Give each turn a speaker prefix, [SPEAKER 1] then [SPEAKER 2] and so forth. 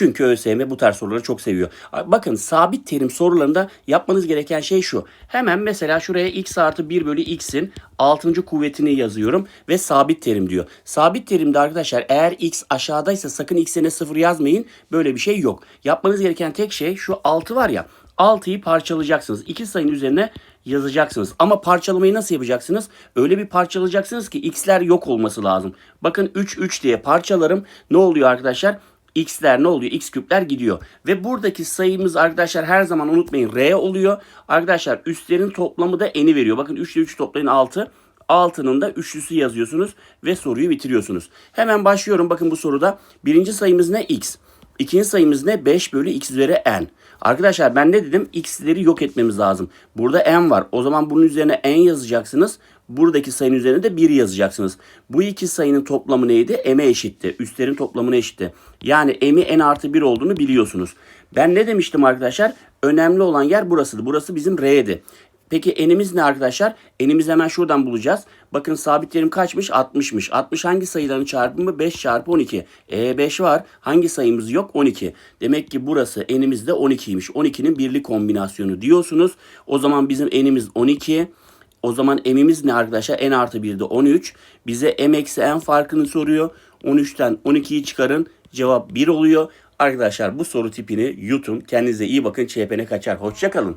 [SPEAKER 1] Çünkü ÖSYM bu tarz soruları çok seviyor. Bakın sabit terim sorularında yapmanız gereken şey şu. Hemen mesela şuraya x artı 1 bölü x'in 6. kuvvetini yazıyorum ve sabit terim diyor. Sabit terimde arkadaşlar eğer x aşağıdaysa sakın x'ine 0 yazmayın. Böyle bir şey yok. Yapmanız gereken tek şey şu 6 var ya 6'yı parçalayacaksınız. İki sayının üzerine yazacaksınız. Ama parçalamayı nasıl yapacaksınız? Öyle bir parçalayacaksınız ki x'ler yok olması lazım. Bakın 3 3 diye parçalarım. Ne oluyor arkadaşlar? X'ler ne oluyor? x küpler gidiyor. Ve buradaki sayımız arkadaşlar her zaman unutmayın r oluyor. Arkadaşlar üstlerin toplamı da n'i veriyor. Bakın 3 ile 3 toplayın 6. 6'nın da üçlüsü yazıyorsunuz ve soruyu bitiriyorsunuz. Hemen başlıyorum bakın bu soruda. Birinci sayımız ne? x. İkinci sayımız ne? 5 bölü x üzeri n. Arkadaşlar ben ne dedim? X'leri yok etmemiz lazım. Burada n var. O zaman bunun üzerine n yazacaksınız. Buradaki sayının üzerine de 1 yazacaksınız. Bu iki sayının toplamı neydi? m'e eşitti. Üstlerin toplamına eşitti. Yani m'i n artı 1 olduğunu biliyorsunuz. Ben ne demiştim arkadaşlar? Önemli olan yer burasıydı. Burası bizim r'di. Peki enimiz ne arkadaşlar? Enimiz hemen şuradan bulacağız. Bakın sabit terim kaçmış? 60'mış. 60 hangi sayıların çarpımı? 5 çarpı 12. E 5 var. Hangi sayımız yok? 12. Demek ki burası enimiz de 12'ymiş. 12'nin birlik kombinasyonu diyorsunuz. O zaman bizim enimiz 12. O zaman m'imiz ne arkadaşlar? n artı 1 de 13. Bize m eksi n farkını soruyor. 13'ten 12'yi çıkarın. Cevap 1 oluyor. Arkadaşlar bu soru tipini yutun. Kendinize iyi bakın. ÇPN kaçar. Hoşçakalın.